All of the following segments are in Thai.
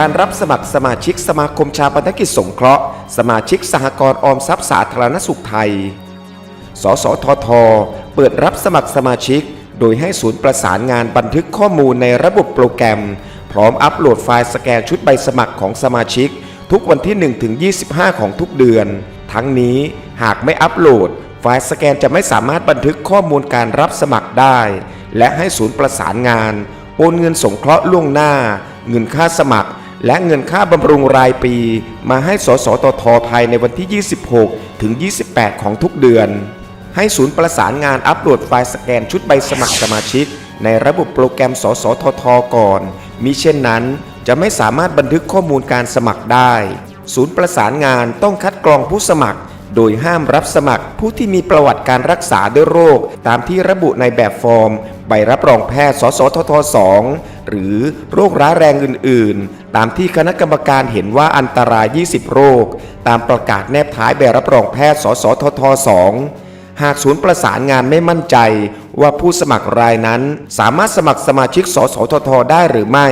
การรับสมัครสมาชิกสมาคมชาปนกิจสงเคราะห์ สมาชิกสหกรณ์ออมทรัพย์สาธารณสุขไทย สสทท เปิดรับสมัครสมาชิก โดยให้ศูนย์ประสานงานบันทึกข้อมูลในระบบโปรแกรม พร้อมอัปโหลดไฟล์สแกนชุดใบสมัครของสมาชิก ทุกวันที่1ถึง25 ของทุกเดือน ทั้งนี้หากไม่อัปโหลด ไฟล์สแกนจะไม่สามารถบันทึกข้อมูลการรับสมัครได้ และให้ศูนย์ประสานงานโอนเงินสงเคราะห์ล่วงหน้า เงินค่าสมัคร และเงินค่าบำรุงรายปี มาให้สสตทภายในวันที่ 26 ถึง 28 ของทุกเดือน ให้ศูนย์ประสานงานอัปโหลดไฟล์สแกนชุดใบสมัครสมาชิก ในระบบโปรแกรมสสททก่อน มิเช่นนั้น จะไม่สามารถบันทึกข้อมูลการสมัครได้ ศูนย์ประสานงานต้องคัดกรองผู้สมัคร โดยห้ามรับสมัครผู้ที่มีประวัติการรักษาด้วยโรค ตามที่ระบุในแบบฟอร์ม ใบรับรองแพทย์ สสทท 2 หรือโรคร้ายแรงอื่น ๆ ตามที่คณะกรรมการเห็นว่าอันตราย 20 โรค ตามประกาศแนบท้ายใบรับรองแพทย์ สสทท 2 หากศูนย์ประสานงานไม่มั่นใจ ว่าผู้สมัครรายนั้น สามารถสมัครสมาชิก สสทท ได้หรือไม่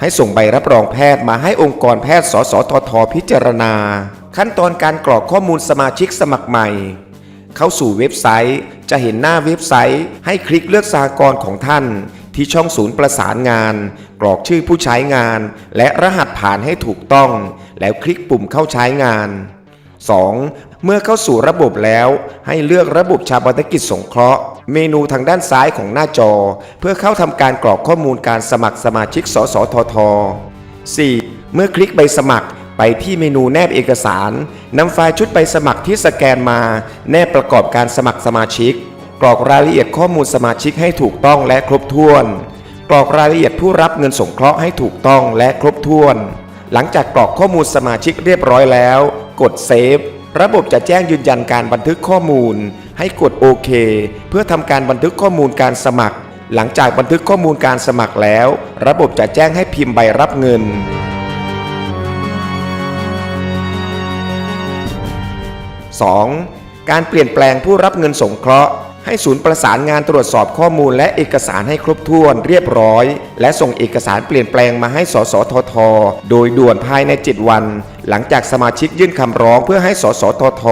ให้ส่งใบรับรองแพทย์มาให้องค์กรแพทย์ สสทท พิจารณา ขั้นตอนการกรอกข้อมูลสมาชิกสมัครใหม่เข้าสู่เว็บไซต์ จะเห็นหน้าเว็บไซต์ ให้คลิกเลือกสหกรของท่าน ที่ช่องศูนย์ประสานงาน กรอกชื่อผู้ใช้งาน และรหัสผ่านให้ถูกต้อง แล้วคลิกปุ่มเข้าใช้งาน 2. เมื่อเข้าสู่ระบบแล้ว ให้เลือกระบบชาปนกิจสงเคราะห์ เมนูทางด้านซ้ายของหน้าจอ เพื่อเข้าทำการกรอกข้อมูลการสมัครสมาชิก สสทท 4. เมื่อคลิกใบสมัครไปที่เมนูแนบเอกสารนำไฟล์ชุดใบสมัครที่สแกนมา แนบประกอบการสมัครสมาชิก กรอกรายละเอียดข้อมูลสมาชิกให้ถูกต้องและครบถ้วน กรอกรายละเอียดผู้รับเงินสงเคราะห์ให้ถูกต้องและครบถ้วน หลังจากกรอกข้อมูลสมาชิกเรียบร้อยแล้ว กดเซฟ ระบบจะแจ้งยืนยันการบันทึกข้อมูล ให้กดโอเค เพื่อทำการบันทึกข้อมูลการสมัคร หลังจากบันทึกข้อมูลการสมัครแล้ว ระบบจะแจ้งให้พิมพ์ใบรับเงิน 2. การเปลี่ยนแปลงผู้รับเงินสงเคราะห์ ให้ศูนย์ประสานงานตรวจสอบข้อมูลและเอกสารให้ครบถ้วนเรียบร้อย และส่งเอกสารเปลี่ยนแปลงมาให้สสทท โดยด่วนภายใน 7 วัน หลังจากสมาชิกยื่นคำร้องเพื่อให้สสทท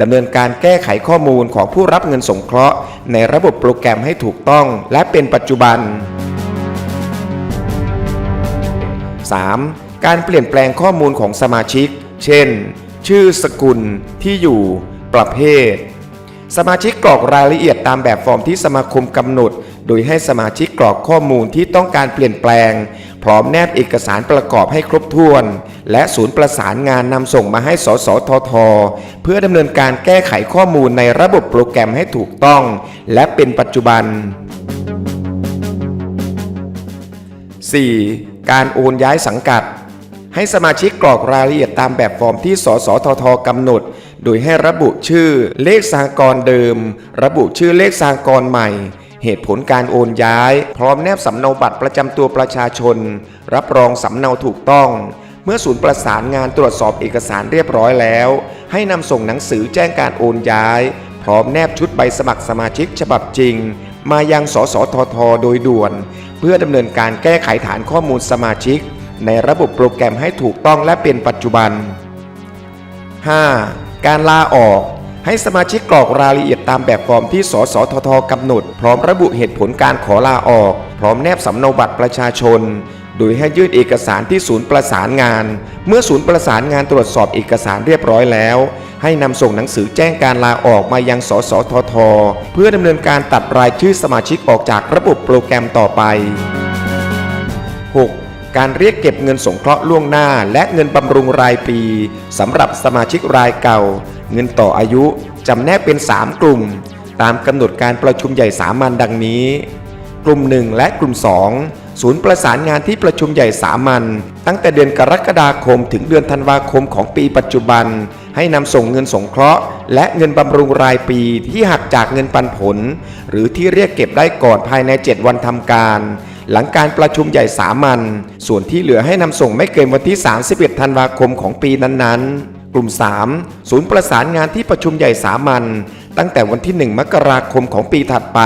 ดำเนินการแก้ไขข้อมูลของผู้รับเงินสงเคราะห์ ในระบบโปรแกรมให้ถูกต้องและเป็นปัจจุบัน 3. การเปลี่ยนแปลงข้อมูลของสมาชิก เช่น ชื่อสกุลที่อยู่ ประเภท สมาชิกกรอกรายละเอียดตามแบบฟอร์มที่สมาคมกำหนด โดยให้สมาชิกกรอกข้อมูลที่ต้องการเปลี่ยนแปลง พร้อมแนบเอกสารประกอบให้ครบถ้วน และศูนย์ประสานงานนำส่งมาให้สสทท เพื่อดำเนินการแก้ไขข้อมูลในระบบโปรแกรมให้ถูกต้อง และเป็นปัจจุบัน 4. การโอนย้ายสังกัด ให้สมาชิกกรอกรายละเอียดตามแบบฟอร์มที่สสททกำหนด โดยให้ระบุชื่อเลขสหกรเดิม ระบุชื่อเลขสหกรใหม่ เหตุผลการโอนย้าย พร้อมแนบสำเนาบัตรประจำตัวประชาชน รับรองสำเนาถูกต้อง เมื่อศูนย์ประสานงานตรวจสอบเอกสารเรียบร้อยแล้ว ให้นำส่งหนังสือแจ้งการโอนย้าย พร้อมแนบชุดใบสมัครสมาชิกฉบับจริง มายังสสทท โดยด่วน เพื่อดำเนินการแก้ไขฐานข้อมูลสมาชิก ในระบบโปรแกรมให้ถูกต้องและเป็นปัจจุบัน 5. การลาออก ให้สมาชิกกรอกรายละเอียดตามแบบฟอร์มที่สสททกำหนด พร้อมระบุเหตุผลการขอลาออก พร้อมแนบสำเนาบัตรประชาชน โดยให้ยื่นเอกสารที่ศูนย์ประสานงาน เมื่อศูนย์ประสานงานตรวจสอบเอกสารเรียบร้อยแล้ว ให้นำส่งหนังสือแจ้งการลาออกมายังสสทท เพื่อดำเนินการตัดรายชื่อสมาชิกออกจากระบบโปรแกรมต่อไป 6. การเรียกเก็บเงินสงเคราะห์ล่วงหน้า และเงินบำรุงรายปีสำหรับสมาชิกรายเก่า เงินต่ออายุจำแนกเป็น 3 กลุ่ม ตามกำหนดการประชุมใหญ่สามัญดังนี้ กลุ่ม 1 และกลุ่ม 2 ศูนย์ประสานงานที่ประชุมใหญ่สามัญตั้งแต่เดือนกรกฎาคมถึงเดือนธันวาคมของปีปัจจุบัน ให้นำส่งเงินสงเคราะห์ และเงินบำรุงรายปีที่หักจากเงินปันผล หรือที่เรียกเก็บได้ก่อนภายใน 7 วันทำการ หลังการประชุมใหญ่สามัญ ส่วนที่เหลือให้นำส่งไม่เกินวันที่ 31 ธันวาคมของปีนั้นๆ กลุ่ม 3 ศูนย์ประสานงานที่ประชุมใหญ่สามัญตั้งแต่วันที่ 1 มกราคมของปีถัดไป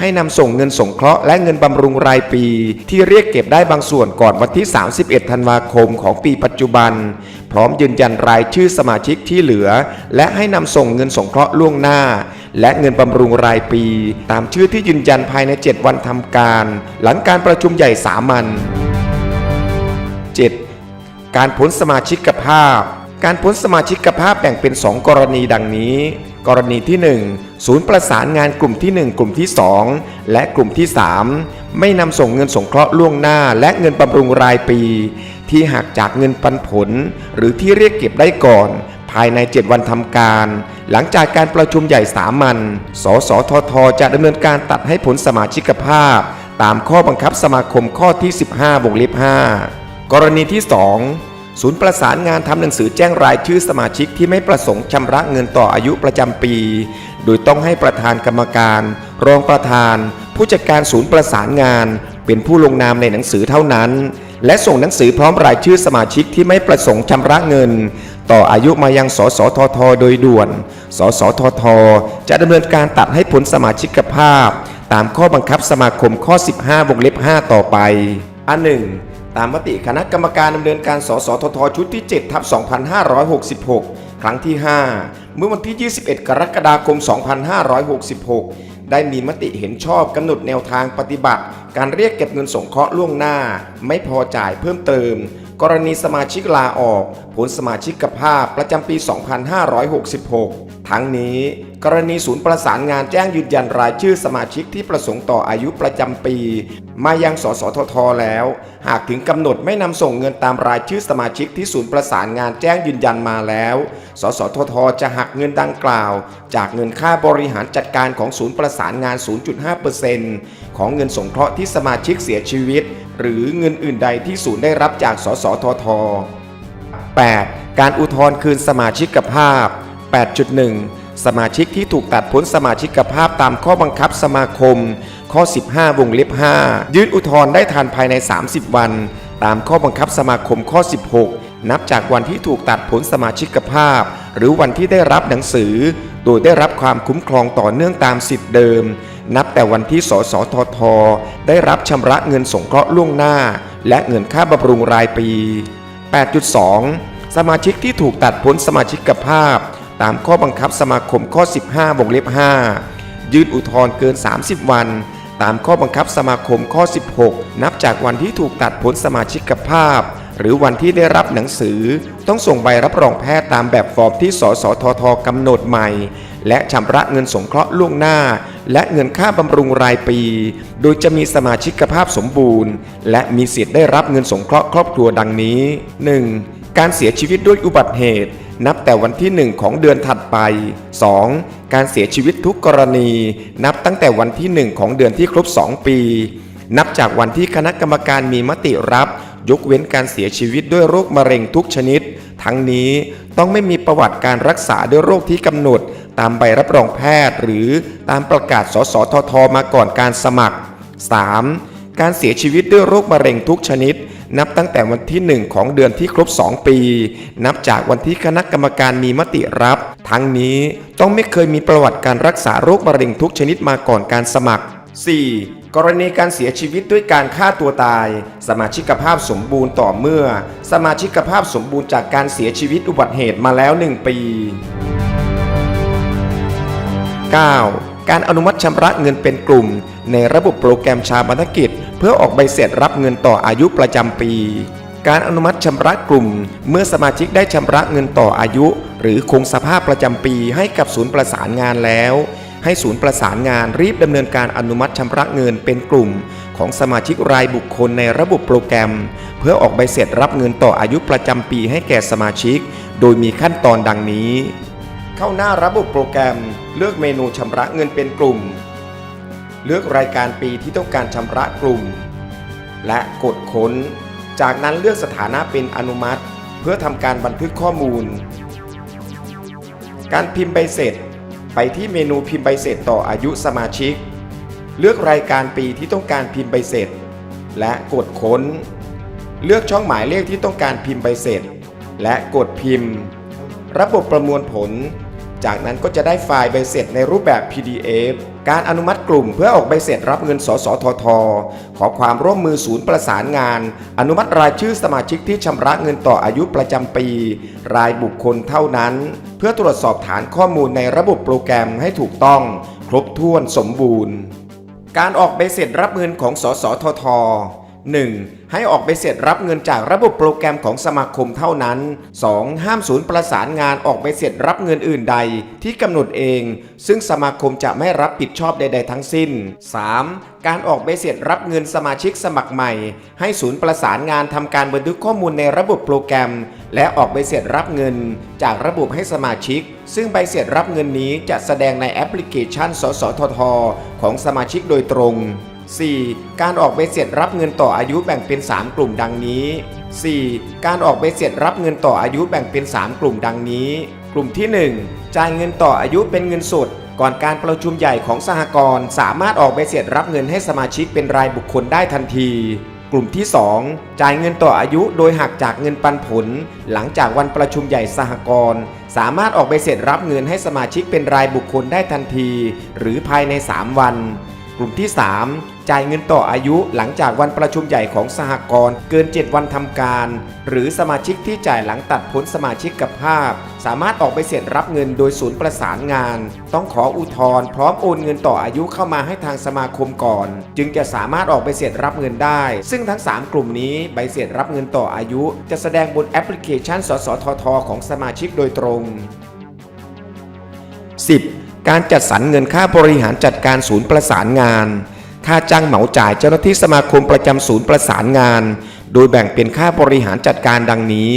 ให้นำส่งเงินสงเคราะห์และเงินบำรุงรายปี ที่เรียกเก็บได้บางส่วนก่อนวันที่ 31 ธันวาคมของปีปัจจุบัน พร้อมยืนยันรายชื่อสมาชิกที่เหลือ และให้นำส่งเงินสงเคราะห์ล่วงหน้า และเงินบำรุงรายปี ตามชื่อที่ยืนยันภายใน 7 วันทำการ หลังการประชุมใหญ่สามัญ 7. การพ้นสมาชิกภาพ การพ้นสมาชิกภาพแบ่งเป็น 2 กรณีดังนี้ กรณีที่ 1 ศูนย์ประสานงานกลุ่มที่ 1 กลุ่มที่ 2 และกลุ่มที่ 3 ไม่นำส่งเงินสงเคราะห์ล่วงหน้า และเงินบำรุงรายปี ที่หักจากเงินปันผล หรือที่เรียกเก็บได้ก่อนายใน 7 วันทำการ หลังจากการประชุมใหญ่สามัญ สสทท จะดำเนินการตัดให้ผลสมาชิกภาพ ตามข้อบังคับสมาคมข้อที่ 15วงเล็บ5กรณีที่ 2ศูนย์ประสานงานทำหนังสือแจ้งรายชื่อสมาชิกที่ไม่ประสงค์ชำระเงินต่ออายุประจำปี โดยต้องให้ประธานกรรมการ รองประธาน ผู้จัดการศูนย์ประสานงาน เป็นผู้ลงนามในหนังสือเท่านั้น และส่งหนังสือพร้อมรายชื่อสมาชิกที่ไม่ประสงค์ชำระเงิน ต่ออายุมายังสสทท โดยด่วน สสทท จะดำเนินการตัดให้ผลสมาชิกภาพ ตามข้อบังคับสมาคมข้อ 15วงเล็บ 5 ต่อไปอันหนึ่งตามมติคณะกรรมการดำเนินการ สสทท ชุดที่7ทับ2566 ครั้งที่ 5 เมื่อวันที่ 21 กรกฎาคม 2566 ได้มีมติเห็นชอบกำหนดแนวทางปฏิบัติ การเรียกเก็บเงินสงเคราะห์ล่วงหน้า ไม่พอจ่ายเพิ่มเติม กรณีสมาชิกลาออก ผลสมาชิกภาพประจำปี 2566 ทั้งนี้กรณีศูนย์ประสานงานแจ้งยืนยันรายชื่อสมาชิกที่ประสงค์ต่ออายุประจำปี มายังสสททแล้ว หากถึงกำหนดไม่นำส่งเงินตามรายชื่อสมาชิกที่ศูนย์ประสานงานแจ้งยืนยันมาแล้ว สสทท จะหักเงินดังกล่าว จากเงินค่าบริหารจัดการของศูนย์ประสานงาน 0.5%ของเงินสงเคราะห์ที่สมาชิกเสียชีวิต หรือเงินอื่นใดที่ศูนย์ได้รับจากสสทท 8. การอุทธรณ์คืนสมาชิกภาพ 8.1 สมาชิกที่ถูกตัดพ้นสมาชิกภาพตามข้อบังคับสมาคม ข้อ 15 วงเล็บ 5 ยื่นอุทธรณ์ได้ทันภายใน 30 วัน ตามข้อบังคับสมาคมข้อ 16 นับจากวันที่ถูกตัดพ้นสมาชิกภาพ หรือวันที่ได้รับหนังสือ โดยได้รับความคุ้มครองต่อเนื่องตามสิทธิเดิม นับแต่วันที่สสทท ได้รับชำระเงินสงเคราะห์ล่วงหน้า และเงินค่าบำรุงรายปี 8.2 สมาชิกที่ถูกตัดพ้นสมาชิกภาพ ตามข้อบังคับสมาคมข้อ 15วงเล็บ 5 ยื่นอุทธรณ์เกิน 30 วันตามข้อบังคับสมาคมข้อ 16 นับจากวันที่ถูกตัดพ้นสมาชิกภาพ หรือวันที่ได้รับหนังสือ ต้องส่งใบรับรองแพทย์ตามแบบฟอร์มที่สสททกำหนดใหม่ และชำระเงินสงเคราะห์ล่วงหน้า และเงินค่าบำรุงรายปี โดยจะมีสมาชิกภาพสมบูรณ์ และมีสิทธิ์ได้รับเงินสงเคราะห์ครอบครัวดังนี้ 1. การเสียชีวิตด้วยอุบัติเหตุ นับแต่วันที่ 1 ของเดือนถัดไป 2. การเสียชีวิตทุกกรณี นับตั้งแต่วันที่ 1 ของเดือนที่ครบ 2 ปี นับจากวันที่คณะกรรมการมีมติรับ ยกเว้นการเสียชีวิตด้วยโรคมะเร็งทุกชนิด ทั้งนี้ต้องไม่มีประวัติการรักษาด้วยโรคที่กำหนด ตามใบรับรองแพทย์ หรือตามประกาศสสททมาก่อนการสมัคร 3. การเสียชีวิตด้วยโรคมะเร็งทุกชนิด นับตั้งแต่วันที่ 1 ของเดือนที่ครบ 2 ปี นับจากวันที่คณะกรรมการมีมติรับ ทั้งนี้ต้องไม่เคยมีประวัติการรักษาโรคมะเร็งทุกชนิดมาก่อนการสมัคร 4. กรณีการเสียชีวิตด้วยการฆ่าตัวตาย สมาชิกภาพสมบูรณ์ต่อเมื่อ สมาชิกภาพสมบูรณ์จากการเสียชีวิตอุบัติเหตุมาแล้ว 1 ปี 9. การอนุมัติชำระเงินเป็นกลุ่ม ในระบบโปรแกรมชาบนกิจ เพื่อออกใบเสร็จรับเงินต่ออายุประจำปี การอนุมัติชำระกลุ่ม เมื่อสมาชิกได้ชำระเงินต่ออายุ หรือคงสภาพประจำปีให้กับศูนย์ประสานงานแล้ว ให้ศูนย์ประสานงานรีบดำเนินการอนุมัติชำระเงินเป็นกลุ่ม ของสมาชิกรายบุคคลในระบบโปรแกรม เพื่อออกใบเสร็จรับเงินต่ออายุประจำปีให้แก่สมาชิก โดยมีขั้นตอนดังนี้ เข้าหน้าระบบโปรแกรม เลือกเมนูชำระเงินเป็นกลุ่ม เลือกรายการปีที่ต้องการชำระกลุ่ม และกดค้น จากนั้นเลือกสถานะเป็นอนุมัติ เพื่อทำการบันทึกข้อมูล การพิมพ์ใบเสร็จ ไปที่เมนูพิมพ์ใบเสร็จต่ออายุสมาชิก เลือกรายการปีที่ต้องการพิมพ์ใบเสร็จ และกดค้น เลือกช่องหมายเลขที่ต้องการพิมพ์ใบเสร็จ และกดพิมพ์ ระบบประมวลผล จากนั้นก็จะได้ไฟล์ใบเสร็จในรูปแบบ PDF การอนุมัติกลุ่มเพื่อออกใบเสร็จรับเงินสสทท ขอความร่วมมือศูนย์ประสานงาน อนุมัติรายชื่อสมาชิกที่ชำระเงินต่ออายุประจำปี รายบุคคลเท่านั้น เพื่อตรวจสอบฐานข้อมูลในระบบโปรแกรมให้ถูกต้อง ครบถ้วนสมบูรณ์ การออกใบเสร็จรับเงินของสสทท 1. ให้ออกใบเสร็จรับเงินจากระบบโปรแกรมของสมาคมเท่านั้น 2. ห้ามศูนย์ประสานงานออกใบเสร็จรับเงินอื่นใด ที่กำหนดเอง ซึ่งสมาคมจะไม่รับผิดชอบใด ๆ ทั้งสิ้น 3. การออกใบเสร็จรับเงินสมาชิกสมัครใหม่ ให้ศูนย์ประสานงานทำการบันทึกข้อมูลในระบบโปรแกรม และออกใบเสร็จรับเงิน จากระบบให้สมาชิก ซึ่งใบเสร็จรับเงินนี้จะแสดงในแอปพลิเคชัน สสทท ของสมาชิกโดยตรง 4. การออกใบเสร็จรับเงินต่ออายุแบ่งเป็น 3 กลุ่มดังนี้ 4. การออกใบเสร็จรับเงินต่ออายุแบ่งเป็น 3 กลุ่มดังนี้ กลุ่มที่ 1 จ่ายเงินต่ออายุเป็นเงินสด ก่อนการประชุมใหญ่ของสหกรณ์สามารถออกใบเสร็จรับเงินให้สมาชิกเป็นรายบุคคลได้ทันที กลุ่มที่ 2 จ่ายเงินต่ออายุโดยหักจากเงินปันผล หลังจากวันประชุมใหญ่สหกรณ์สามารถออกใบเสร็จรับเงินให้สมาชิกเป็นรายบุคคลได้ทันที หรือภายใน 3 วัน กลุ่มที่ 3 จ่ายเงินต่ออายุหลังจากวันประชุมใหญ่ของสหกรณ์เกิน 7 วันทำการ หรือสมาชิกที่จ่ายหลังตัดพ้นสมาชิกกับภาพ สามารถออกไปเสร็จรับเงินโดยศูนย์ประสานงาน ต้องขออุทธรณ์พร้อมโอนเงินต่ออายุเข้ามาให้ทางสมาคมก่อน จึงจะสามารถออกไปเสร็จรับเงินได้ ซึ่งทั้ง 3 กลุ่มนี้ใบเสร็จรับเงินต่ออายุ จะแสดงบนแอปพลิเคชันสสททของสมาชิกโดยตรง 10. การจัดสรรเงินค่าบริหารจัดการศูนย์ประสานงาน ค่าจ้างเหมาจ่ายเจ้าหน้าที่สมาคมประจำศูนย์ประสานงาน โดยแบ่งเป็นค่าบริหารจัดการดังนี้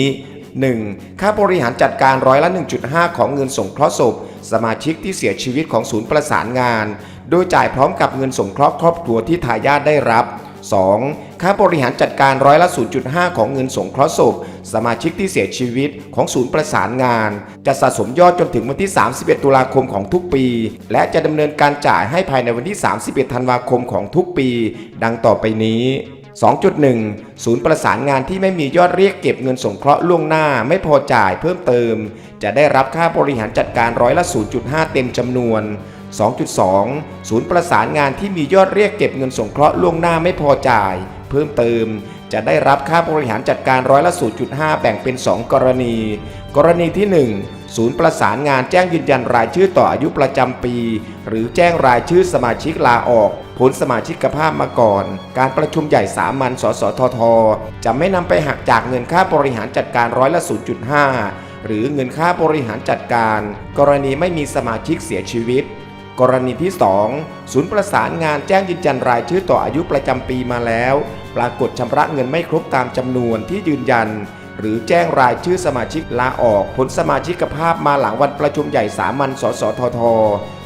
1. ค่าบริหารจัดการร้อยละ 1.5 ของเงินสงเคราะห์ศพ สมาชิกที่เสียชีวิตของศูนย์ประสานงาน โดยจ่ายพร้อมกับเงินสงเคราะห์ครอบครัวที่ทายาทได้รับ 2. ค่าบริหารจัดการร้อยละ 0.5 ของเงินสงเคราะห์ศพ สมาชิกที่เสียชีวิตของศูนย์ประสานงาน จะสะสมยอดจนถึงวันที่ 31 ตุลาคมของทุกปี และจะดำเนินการจ่ายให้ภายในวันที่ 31 ธันวาคมของทุกปี ดังต่อไปนี้ 2.1 ศูนย์ประสานงานที่ไม่มียอดเรียกเก็บเงินสงเคราะห์ล่วงหน้าไม่พอจ่ายเพิ่มเติม จะได้รับค่าบริหารจัดการร้อยละ 0.5 เต็มจำนวน 2.2 ศูนย์ประสานงานที่มียอดเรียกเก็บเงินสงเคราะห์ล่วงหน้าไม่พอจ่าย เพิ่มเติม จะได้รับค่าบริหารจัดการร้อยละ 0.5 แบ่งเป็น 2 กรณี กรณีที่ 1 ศูนย์ประสานงานแจ้งยืนยันรายชื่อต่ออายุประจำปี หรือแจ้งรายชื่อสมาชิกลาออกผลสมาชิกภาพมาก่อน การประชุมใหญ่สามัญสสทท จะไม่นำไปหักจากเงินค่าบริหารจัดการร้อยละ 0.5 หรือเงินค่าบริหารจัดการ กรณีไม่มีสมาชิกเสียชีวิต กรณีที่ 2 ศูนย์ประสานงานแจ้งยืนยันรายชื่อต่ออายุประจำปีมาแล้ว ปรากฏชำระเงินไม่ครบตามจำนวนที่ยืนยัน หรือแจ้งรายชื่อสมาชิกลาออกผลสมาชิกภาพมาหลังวันประชุมใหญ่สามัญสสทท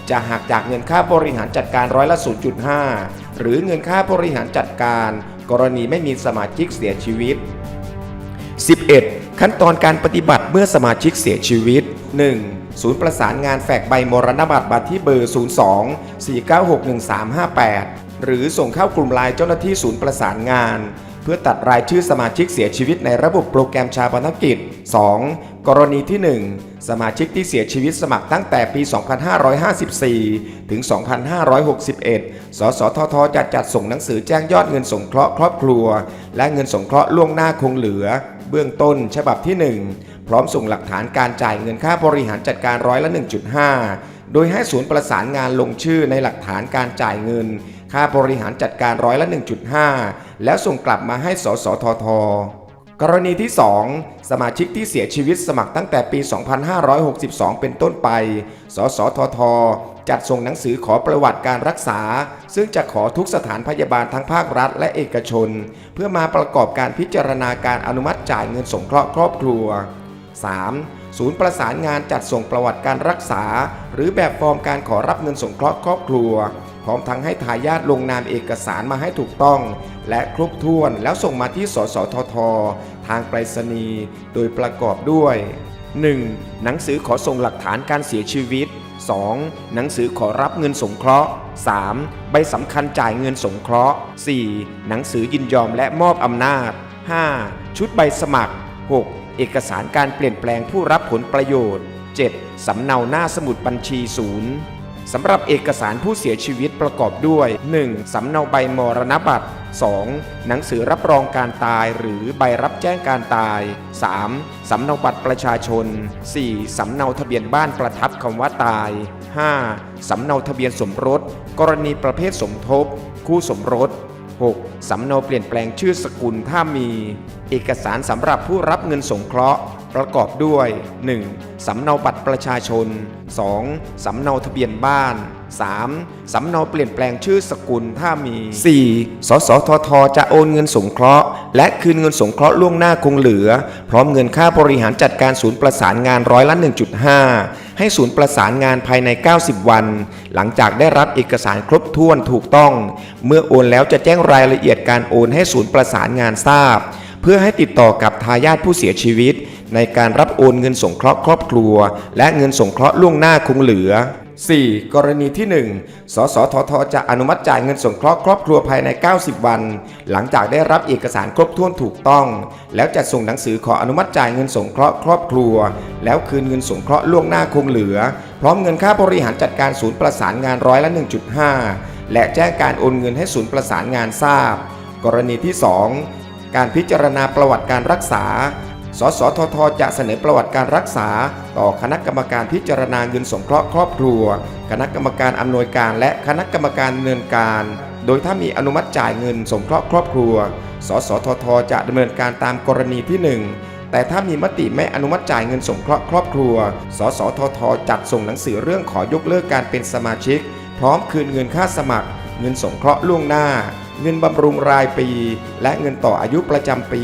จะหักจากเงินค่าบริหารจัดการร้อยละ 0.5 หรือเงินค่าบริหารจัดการ กรณีไม่มีสมาชิกเสียชีวิต 11. ขั้นตอนการปฏิบัติเมื่อสมาชิกเสียชีวิต 1. ศูนย์ประสานงานแฟกใบมรณบัตรบัตรที่เบอร์ 02 496 1358 หรือส่งเข้ากลุ่มไลน์เจ้าหน้าที่ศูนย์ประสานงาน เพื่อตัดรายชื่อสมาชิกเสียชีวิตในระบบโปรแกรมชาปนกิจ 2. กรณีที่ 1 สมาชิกที่เสียชีวิตสมัครตั้งแต่ปี 2554 ถึง 2561 สสททจะจัดส่งหนังสือแจ้งยอดเงินสงเคราะห์ครอบครัว และเงินสงเคราะห์ล่วงหน้าคงเหลือ เบื้องต้นฉบับที่ 1 พร้อมส่งหลักฐานการจ่ายเงินค่าบริหารจัดการร้อยละ 1.5 โดยให้ศูนย์ประสานงานลงชื่อในหลักฐานการจ่ายเงิน ค่าบริหารจัดการร้อยละ 1.5 แล้วส่งกลับมาให้สสททกรณีที่ 2 สมาชิกที่เสียชีวิตสมัครตั้งแต่ปี 2562 เป็นต้นไป สสทท จัดส่งหนังสือขอประวัติการรักษา ซึ่งจะขอทุกสถานพยาบาลทั้งภาครัฐและเอกชน เพื่อมาประกอบการพิจารณาการอนุมัติจ่ายเงินสงเคราะห์ครอบครัว 3. ศูนย์ประสานงานจัดส่งประวัติการรักษา หรือแบบฟอร์มการขอรับเงินสงเคราะห์ครอบครัว พร้อมทั้งให้ทายาทลงนามเอกสารมาให้ถูกต้อง และครบถ้วนแล้วส่งมาที่สสทท ทางไปรษณีย์โดยประกอบด้วย 1. หนังสือขอส่งหลักฐานการเสียชีวิต 2. หนังสือขอรับเงินสงเคราะห์ 3. ใบสำคัญจ่ายเงินสงเคราะห์ 4. หนังสือยินยอมและมอบอำนาจ 5. ชุดใบสมัคร 6. เอกสารการเปลี่ยนแปลงผู้รับผลประโยชน์ 7. สำเนาหน้าสมุดบัญชีศูนย์สำหรับเอกสารผู้เสียชีวิตประกอบด้วย 1. สำเนาใบมรณบัตร 2. หนังสือรับรองการตายหรือใบรับแจ้งการตาย 3. สำเนาบัตรประชาชน 4. สำเนาทะเบียนบ้านประทับคำว่าตาย 5. สำเนาทะเบียนสมรส กรณีประเภทสมทบ คู่สมรส 6. สำเนาเปลี่ยนแปลงชื่อสกุลถ้ามี เอกสารสำหรับผู้รับเงินสงเคราะห์ ประกอบด้วย 1. สำเนาบัตรประชาชน 2. สำเนาทะเบียนบ้าน 3. สำเนาเปลี่ยนแปลงชื่อสกุลถ้ามี 4. สสทท จะโอนเงินสงเคราะห์ และคืนเงินสงเคราะห์ล่วงหน้าคงเหลือ พร้อมเงินค่าบริหารจัดการศูนย์ประสานงานร้อยละ 1.5 ให้ศูนย์ประสานงานภายใน 90 วัน หลังจากได้รับเอกสารครบถ้วนถูกต้อง เมื่อโอนแล้วจะแจ้งรายละเอียดการโอนให้ศูนย์ประสานงานทราบ เพื่อให้ติดต่อกับทายาทผู้เสียชีวิต ในการรับโอนเงินสงเคราะห์ครอบครัว และเงินสงเคราะห์ล่วงหน้าคงเหลือ 4. กรณีที่ 1 สสทท จะอนุมัติจ่ายเงินสงเคราะห์ครอบครัวภายใน 90 วัน หลังจากได้รับเอกสารครบถ้วนถูกต้อง แล้วจะส่งหนังสือขออนุมัติจ่ายเงินสงเคราะห์ครอบครัว แล้วคืนเงินสงเคราะห์ล่วงหน้าคงเหลือ พร้อมเงินค่าบริหารจัดการศูนย์ประสานงานร้อยละ 1.5 และแจ้งการโอนเงินให้ศูนย์ประสานงานทราบ กรณีที่ 2 การพิจารณาประวัติการรักษา สสทท จะเสนอประวัติการรักษา ต่อคณะกรรมการพิจารณาเงินสงเคราะห์ครอบครัว คณะกรรมการอำนวยการและคณะกรรมการดำเนินการ โดยถ้ามีอนุมัติจ่ายเงินสงเคราะห์ครอบครัว สสทท จะดำเนินการตามกรณีที่ 1 แต่ถ้ามีมติไม่อนุมัติจ่ายเงินสงเคราะห์ครอบครัว สสทท จัดส่งหนังสือเรื่องขอยกเลิกการเป็นสมาชิก พร้อมคืนเงินค่าสมัคร เงินสงเคราะห์ล่วงหน้า เงินบำรุงรายปี และเงินต่ออายุประจำปี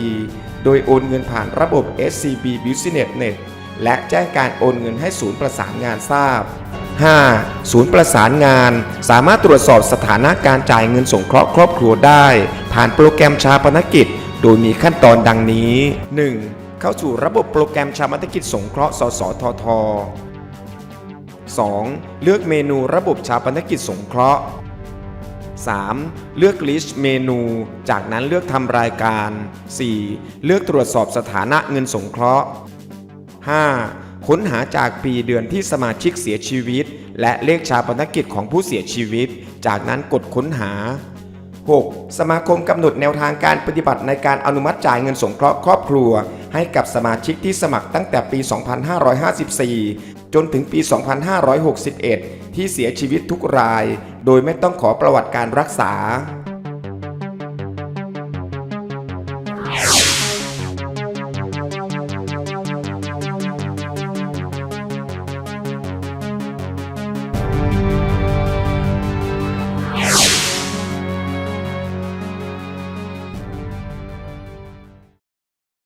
โดยโอนเงินผ่านระบบ SCB Business Net และแจ้งการโอนเงินให้ศูนย์ประสานงานทราบ 5. ศูนย์ประสานงาน สามารถตรวจสอบสถานะการจ่ายเงินสงเคราะห์ครอบครัวได้ ผ่านโปรแกรมชาปนกิจ โดยมีขั้นตอนดังนี้ 1. เข้าสู่ระบบโปรแกรมชาปนกิจสงเคราะห์ สสทท 2. เลือกเมนูระบบชาปนกิจสงเคราะห์ 3. เลือกลิสต์เมนู จากนั้นเลือกทำรายการ 4. เลือกตรวจสอบสถานะเงินสงเคราะห์ 5. ค้นหาจากปีเดือนที่สมาชิกเสียชีวิต และเลขชาปนกิจของผู้เสียชีวิต จากนั้นกดค้นหา 6. สมาคมกำหนดแนวทางการปฏิบัติในการอนุมัติจ่ายเงินสงเคราะห์ครอบครัว ให้กับสมาชิกที่สมัครตั้งแต่ปี 2554 จนถึงปี 2561 ที่เสียชีวิตทุกราย โดยไม่ต้องขอประวัติการรักษา